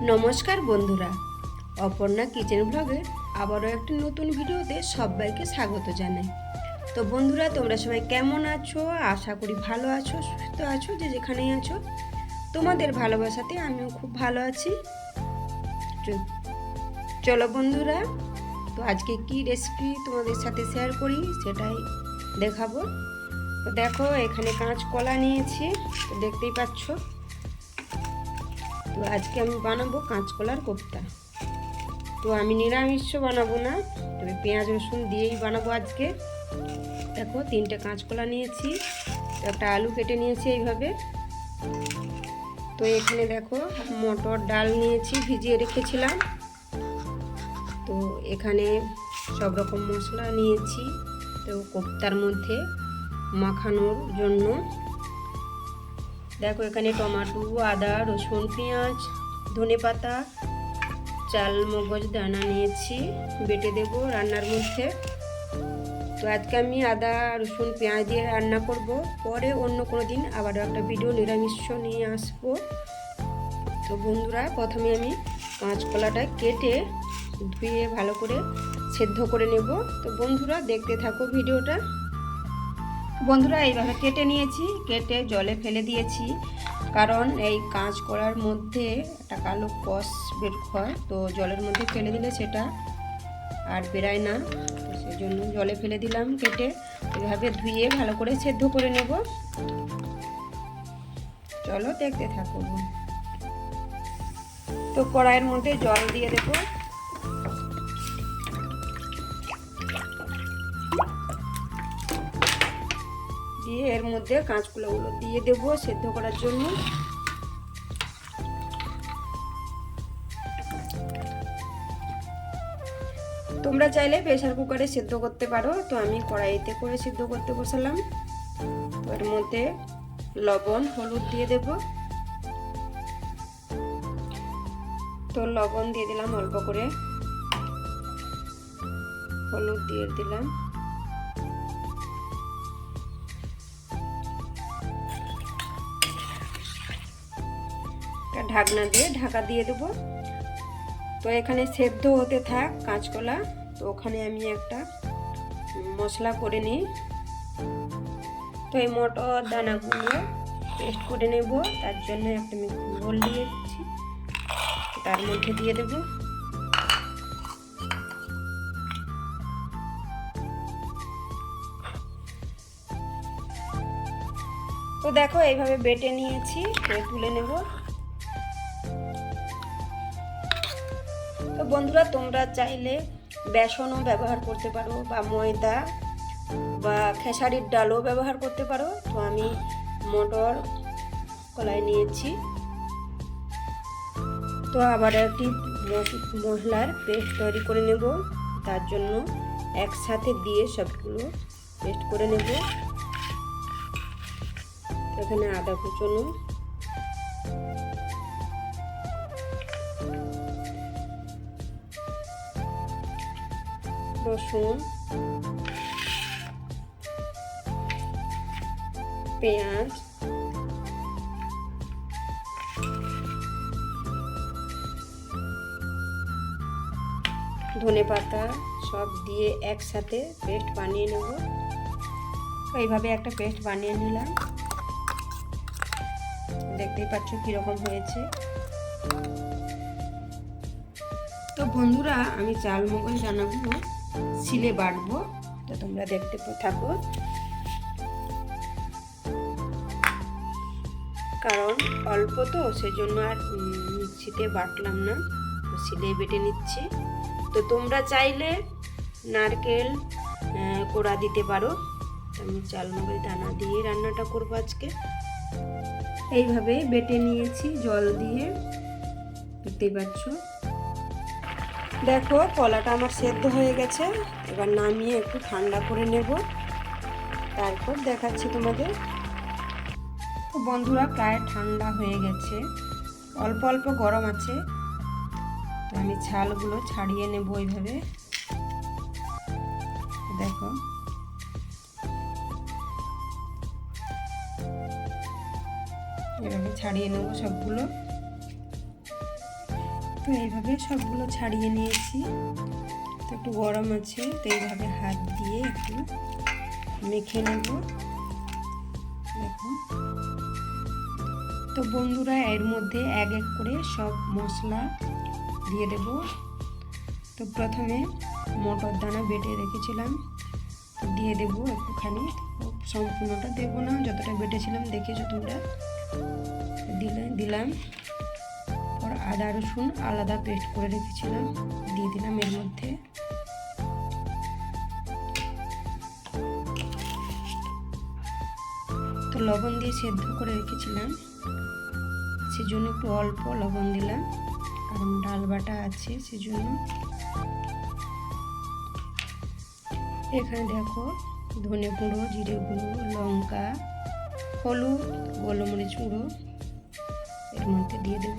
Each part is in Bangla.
নমস্কার বন্ধুরা। অপর্ণা কিচেন ব্লগের আবারও একটি নতুন ভিডিওতে সবাইকে স্বাগত জানাই। তো বন্ধুরা, তোমরা সবাই কেমন আছো? আশা করি ভালো আছো, সুস্থ আছো, যে যেখানেই আছো। তোমাদের ভালোবাসাতে আমিও খুব ভালো আছি। চলো বন্ধুরা, তো আজকে কি রেসিপি তোমাদের সাথে শেয়ার করি সেটাই দেখাবো। তো দেখো, এখানে কাঁচকলা নিয়েছি দেখতেই পাচ্ছ। তো আজকে আমি বানাবো কাঁচকলার কোপ্তা। তো আমি নিরামিষ বানাবো না, তবে পেঁয়াজ, রসুন দিয়েই বানাবো আজকে। দেখো, তিনটে কাঁচকলা নিয়েছি, একটা আলু কেটে নিয়েছি এইভাবে। তো এখানে দেখো, মটর ডাল নিয়েছি, ভিজিয়ে রেখেছিলাম। তো এখানে সব রকম মশলা নিয়েছি, তো কোপ্তার মধ্যে মাখানোর জন্য। দেখো, এখানে টমাটো, আদা, রসুন, পেঁয়াজ, ধনে পাতা, চাল, মগজ, দানা নিয়েছি, বেটে দেব রান্নার মধ্যে। তো আজকে আমি আদা, রসুন, পেঁয়াজ দিয়ে রান্না করব। পরে অন্য কোনো দিন আবারও একটা ভিডিও নিরামিষ নিয়ে আসব। তো বন্ধুরা, প্রথমে আমি কাঁচকলাটা কেটে ধুয়ে ভালো করে সেদ্ধ করে নেব। তো বন্ধুরা, দেখতে থাকো ভিডিওটা। বন্ধুরা, এইভাবে কেটে নিয়েছি। কেটে জলে ফেলে দিয়েছি। কারণ এই কাঁচ করার মধ্যে একটা কালো কষ বের হয়, তো জলের মধ্যে ফেলে দিলে সেটা আর বেরায় না। সেই জন্য জলে ফেলে দিলাম কেটে। এভাবে ধুয়ে ভালো করে সেদ্ধ করে নেব। চলো দেখতে থাকো। তো কড়াইয়ের মধ্যে জল দিয়ে দেবো। দিয়ে এর মধ্যে কাঁচকুলোগুলো দিয়ে দেব সেদ্ধ করার জন্য। তোমরা চাইলে প্রেশার কুকারে সেদ্ধ করতে পারো। তো আমি কড়াইতে করে সেদ্ধ করতে বসালাম। এর মধ্যে লবণ, হলুদ দিয়ে দেব। তো লবণ দিয়ে দিলাম অল্প করে। হলুদ দিয়ে দিলাম। ঢাকনা দিয়ে ঢাকা দিয়ে দেব। তো এখানে সেদ্ধ হতে থাক কাঁচকলা। তো ওখানে আমি একটা মশলা করে নিই। তো এই মটর দানাগুলো পেস্ট করে নেব। তার জন্য একটা আমি গোল দিয়েছি তার মধ্যে দিয়ে দেব। তো দেখো এইভাবে বেটে নিয়েছি। তুলে নেব। বন্ধুরা, তোমরা চাইলে বেসনও ব্যবহার করতে পারো, বা ময়দা, বা খেসারির ডালও ব্যবহার করতে পারো। তো আমি মটর কলাই নিয়েছি। তো আবার একটি মশলার পেস্ট তৈরি করে নেব। তার জন্য একসাথে দিয়ে সবগুলো পেস্ট করে নেব। এখানে আদা কুচনো রসুন, পেঁয়াজ, ধনে পাতা সব দিয়ে একসাথে পেস্ট বানিয়ে নেব। এইভাবে একটা পেস্ট বানিয়ে নিলাম। দেখতেই পাচ্ছ কীরকম হয়েছে। তো বন্ধুরা, আমি চাল মগজ দানাগুলো শিলে বাটবো তো তোমরা দেখতে থাকো। কারণ অল্প তো, সেজন্য আর মিক্সিতে বাটলাম না। শিলে বেটে নিচ্ছি। তো তোমরা চাইলে নারকেল কোড়া দিতে পারো। আমি চাল মগজ দানা দিয়ে রান্নাটা করব আজকে। এইভাবে বেটে নিয়েছি জল দিয়ে। দেখতেই পাচ্ছ দেখো, কলাটা আমার সেদ্ধ হয়ে গেছে। এবার নামিয়ে একটু ঠান্ডা করে নেব। তারপর দেখাচ্ছি তোমাদের। তো বন্ধুরা, প্রায় ঠান্ডা হয়ে গেছে। অল্প অল্প গরম আছে। আমি ছালগুলো ছাড়িয়ে নেব এইভাবে। দেখো। এভাবে ছাড়িয়ে নেব সবগুলো। তো এইভাবে সবগুলো ছাড়িয়ে নিয়েছি। তো একটু গরম আছে, তো এইভাবে হাত দিয়ে একটু মেখে নেব। দেখো তো বন্ধুরা, এর মধ্যে এক এক করে সব মশলা দিয়ে দেব। তো প্রথমে মটর দানা বেটে রেখেছিলাম দিয়ে দেব একটুখানি। সম্পূর্ণটা দেবো না, যতটা বেটেছিলাম, দেখেছ তোমরা? দিলে, দিলাম। আদা, রসুন আলাদা পেস্ট করে রেখেছিলাম। দিয়ে দিলাম এর মধ্যে। তো লবণ দিয়ে সেদ্ধ করে রেখেছিলাম। সেজন্য একটু অল্প লবণ দিলাম। কারণ ডাল বাটা আছে সেজন্য। এখানে দেখো ধনে গুঁড়ো, জিরে গুঁড়ো, লঙ্কা, হলুদ, গোলমরিচ গুঁড়ো এর মধ্যে দিয়ে দেব।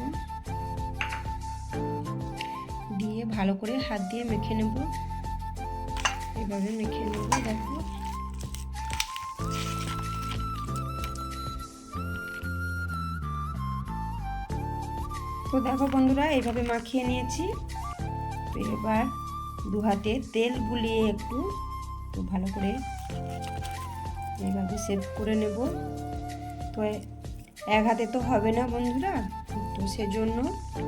ভালো করে হাত দিয়ে মেখে নেব। এভাবে মেখে নেব, দেখো। তো দেখো বন্ধুরা এইভাবে মাখিয়ে নিয়েছি। তো এবার দু হাতে তেল বুলিয়ে একটু তো ভালো করে এইভাবে সেভ করে নেব। তো এক হাতে তো হবে না বন্ধুরা। তো সেজন্য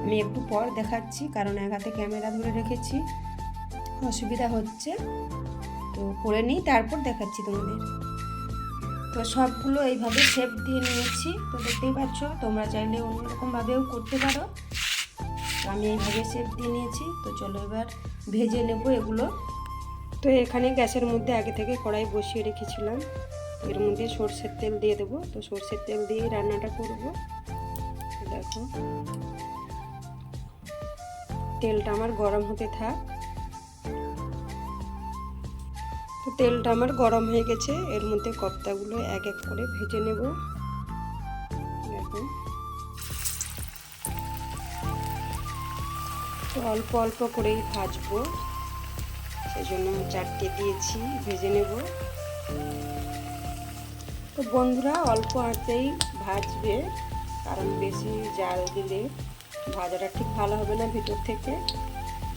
আমি একটু পর দেখাচ্ছি, কারণ এক হাতে ক্যামেরা ধরে রেখেছি। অসুবিধা হচ্ছে, তো করে নিই, তারপর দেখাচ্ছি তোমাদের। তো সবগুলো এইভাবে শেপ দিয়ে নিয়েছি, তো দেখতেই পাচ্ছ, তোমরা চাইলে অন্যরকমভাবেও করতে পারো। তো আমি এইভাবে শেপ দিয়ে নিয়েছি, তো চলো এবার ভেজে নেব এগুলো। তো এখানে গ্যাসের মধ্যে আগে থেকে কড়াই বসিয়ে রেখেছিলাম, এর মধ্যে সর্ষের তেল দিয়ে দেবো। তো সর্ষের তেল দিয়ে রান্নাটা করব। দেখো। তেলটা আমার গরম হতে থাক। তেলটা আমার গরম হয়ে গেছে। এর মধ্যে কপ্তাগুলো এক এক করে ভেজে নেব। দেখুন তো অল্প অল্প করেই ভাজবো। সেই জন্য চারটে দিয়েছি, ভেজে নেব। তো বন্ধুরা, অল্প আঁচেই ভাজবে। কারণ বেশি জাল দিলে ভাজাটা ঠিক ভালো হবে না ভিতর থেকে।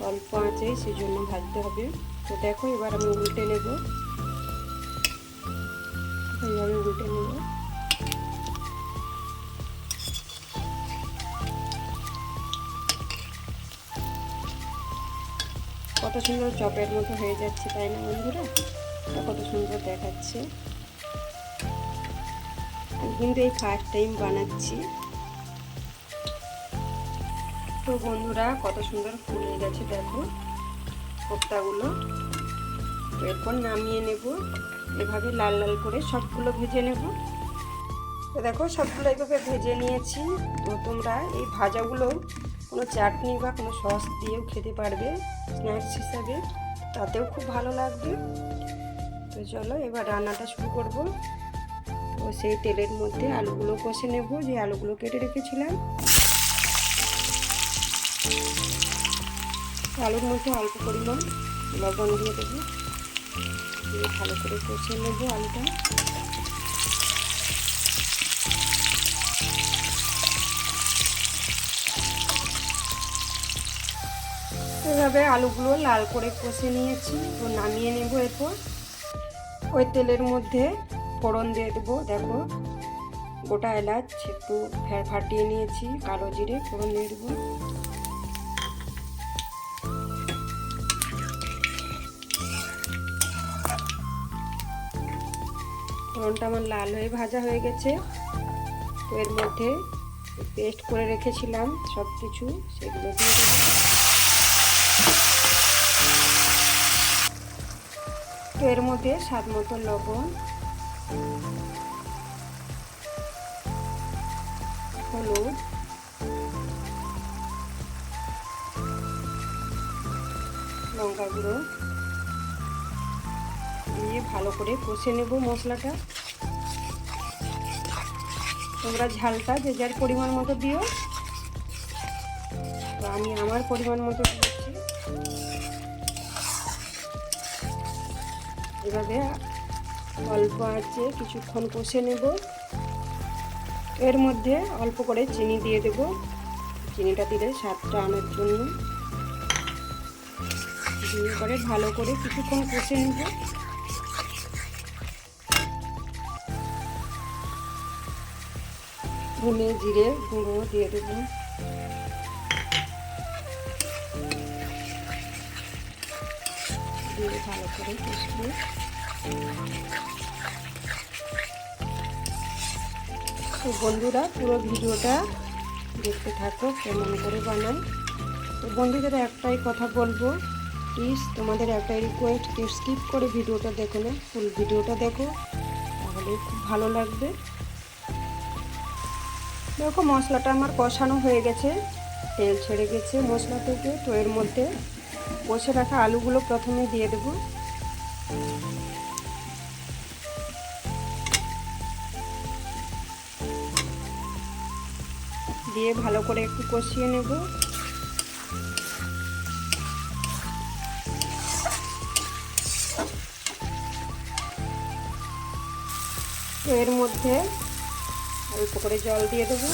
অল্প আঁচেই সেই জন্য ভাজতে হবে। তো দেখো, এবার আমি উল্টে নেব। এইভাবে উল্টে নেব। কত সুন্দর চপের মতো হয়ে যাচ্ছে, তাই না বন্ধুরা? কত সুন্দর দেখাচ্ছে। কিন্তু এই ফার্স্ট টাইম বানাচ্ছি। তো বন্ধুরা, কত সুন্দর ফুলে গেছে দেখো কোপ্তাগুলো। এরপর নামিয়ে নেব, এভাবে লাল লাল করে সবগুলো ভেজে নেব। তো দেখো, সবগুলো এইভাবে ভেজে নিয়েছি। তো তোমরা এই ভাজাগুলো কোনো চাটনি বা কোনো সস দিয়েও খেতে পারবে, স্ন্যাক্স হিসাবে। তাতেও খুব ভালো লাগবে। তো চলো, এবার রান্নাটা শুরু করব। তো সেই তেলের মধ্যে আলুগুলো কষে নেব, যে আলুগুলো কেটে রেখেছিলাম। আলুর মধ্যে অল্প পরিমাণ লবণ দিয়ে দেবো। দিয়ে ভালো করে কষে নেব আলুটা। এভাবে আলুগুলো লাল করে কষে নিয়েছি। তো নামিয়ে নেব এরপর। ওই তেলের মধ্যে ফোড়ন দিয়ে দেবো। দেখো, গোটা এলাচ একটু ফাটিয়ে নিয়েছি, কালো জিরে ফোড়ন দিয়ে দেবো। ফোড়নটা আমার লাল হয়ে ভাজা হয়ে গেছে। তো এর মধ্যে পেস্ট করে রেখেছিলাম সব কিছু সেগুলো দিয়ে তো এর মধ্যে স্বাদ মতো লবণ, হলুদ লঙ্কা গুঁড়ো ভালো করে কষে নেব মশলাটা। তোমরা ঝালটা যে যার পরিমাণ মতো দিও। তো আমি আমার পরিমাণ মতো দিয়েছি এভাবে অল্প আছে, কিছুক্ষণ কষে নেব। এর মধ্যে অল্প করে চিনি দিয়ে দেব। চিনিটা দিলে স্বাদটা আনার জন্য। দিয়ে করে ভালো করে কিছুক্ষণ কষে নেব। ধনে জিরে গুঁড়ো দিয়ে দেবো। দিয়ে ভালো করে তো বন্ধুরা পুরো ভিডিওটা দেখতে থাকো, কেমন করে বানাই তো বন্ধুদের একটাই কথা বলব প্লিজ তোমাদের একটাই রিকোয়েস্ট স্কিপ করে ভিডিওটা দেখো না ফুল ভিডিওটা দেখো, তাহলে খুব ভালো লাগবে। দেখো মশলাটা আমার কষানো হয়ে গেছে। তেল ছেড়ে গেছে মশলা থেকে। তো এর মধ্যে কষে রাখা আলুগুলো প্রথমে দিয়ে দেবো। দিয়ে ভালো করে একটু কষিয়ে নেব। এর মধ্যে অল্প করে জল দিয়ে দেবো।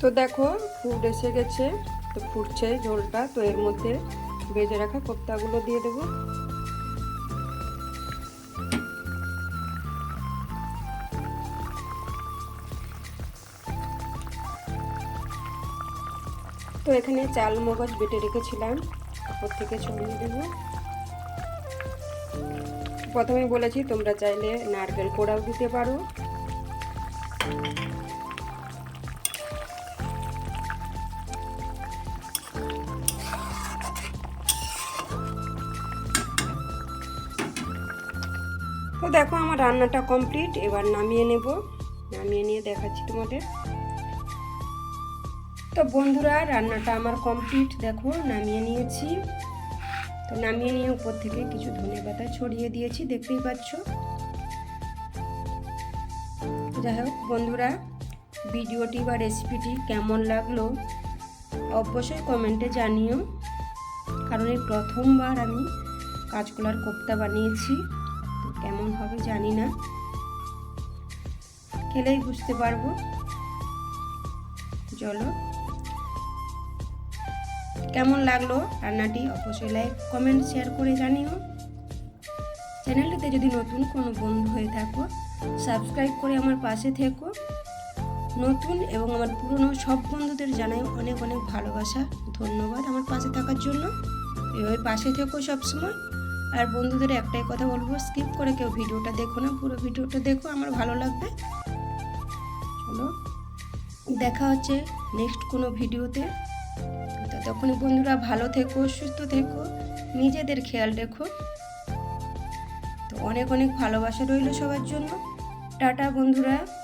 তো দেখো ফুট এসে গেছে। তো ফুটছে ঝোলটা, তো এর মধ্যে ভেজে রাখা কোপ্তাগুলো দিয়ে দেবো। তো এখানে চাল মগজ বেটে রেখেছিলাম। উপর থেকে ছড়িয়ে দেবো। প্রথমে বলেছি, তোমরা চাইলে নারকেল কোড়াও দিতে পারো। তো দেখো, আমার রান্নাটা কমপ্লিট। এবার নামিয়ে নেব। নামিয়ে নিয়ে দেখাচ্ছি তোমাদের। তো বন্ধুরা, রান্নাটা আমার কমপ্লিট দেখো, নামিয়ে নিয়েছি। তো নামিয়ে নিয়ে উপর থেকে কিছু ধনে পাতা ছড়িয়ে দিয়েছি, দেখতেই পাচ্ছ। যাই হোক, বন্ধুরা, ভিডিওটি বা রেসিপিটি কেমন লাগল অবশ্যই কমেন্টে জানিও। কারণ এই প্রথমবার আমি কাঁচকলার কোপ্তা বানিয়েছি, তো কেমন হবে জানি না। খেলেই বুঝতে পারব। চলো কেমন লাগল রান্নাটি? অবশ্যই লাইক কমেন্ট শেয়ার করে জানিও। চ্যানেলটিতে যদি নতুন কোনো বন্ধু হয়ে থাকো সাবস্ক্রাইব করে আমার পাশে থেকো। নতুন এবং আমার পুরনো সব বন্ধুদের জানাই অনেক অনেক ভালোবাসা। ধন্যবাদ আমার পাশে থাকার জন্য। এভাবে পাশে থেকো সবসময়। আর বন্ধুদের একটাই কথা বলব স্কিপ করে কেউ ভিডিওটা দেখো না, পুরো ভিডিওটা দেখো, আমার ভালো লাগবে। চলো, দেখা হচ্ছে নেক্সট কোনো ভিডিওতে। ততক্ষণই বন্ধুরা ভালো থেকো, সুস্থ থেকো, নিজেদের খেয়াল রেখো। তো অনেক অনেক ভালোবাসা রইল সবার জন্য। টাটা বন্ধুরা।